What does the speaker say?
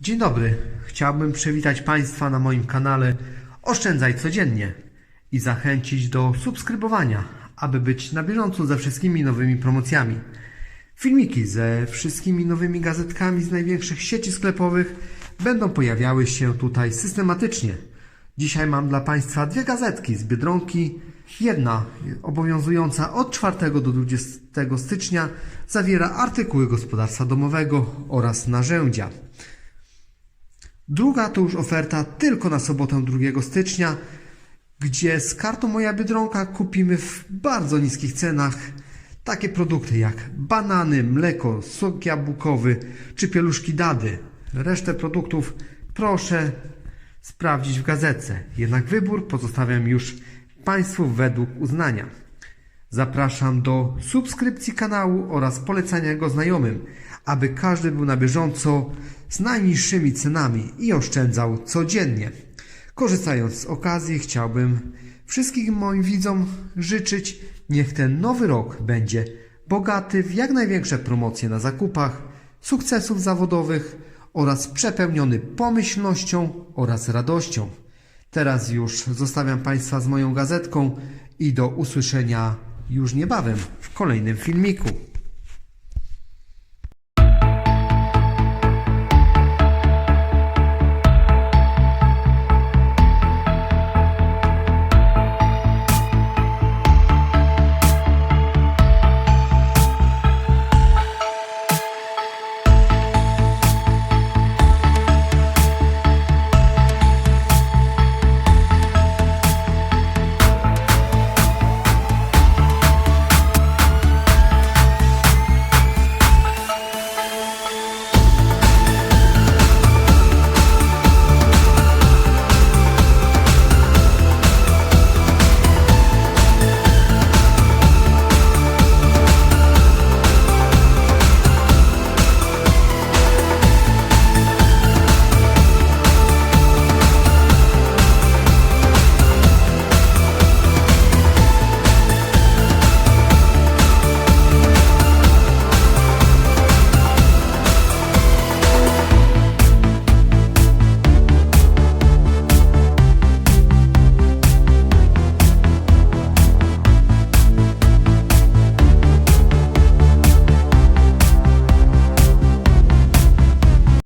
Dzień dobry. Chciałbym przywitać Państwa na moim kanale Oszczędzaj codziennie i zachęcić do subskrybowania, aby być na bieżąco ze wszystkimi nowymi promocjami. Filmiki ze wszystkimi nowymi gazetkami z największych sieci sklepowych będą pojawiały się tutaj systematycznie. Dzisiaj mam dla Państwa dwie gazetki z Biedronki. Jedna obowiązująca od 4 do 20 stycznia zawiera artykuły gospodarstwa domowego oraz narzędzia. Druga to już oferta tylko na sobotę 2 stycznia, gdzie z kartą Moja Biedronka kupimy w bardzo niskich cenach takie produkty jak banany, mleko, sok jabłkowy czy pieluszki dady. Resztę produktów proszę sprawdzić w gazetce, jednak wybór pozostawiam już Państwu według uznania. Zapraszam do subskrypcji kanału oraz polecania go znajomym, aby każdy był na bieżąco z najniższymi cenami i oszczędzał codziennie. Korzystając z okazji, chciałbym wszystkim moim widzom życzyć, niech ten nowy rok będzie bogaty w jak największe promocje na zakupach, sukcesów zawodowych oraz przepełniony pomyślnością oraz radością. Teraz już zostawiam Państwa z moją gazetką i do usłyszenia już niebawem w kolejnym filmiku.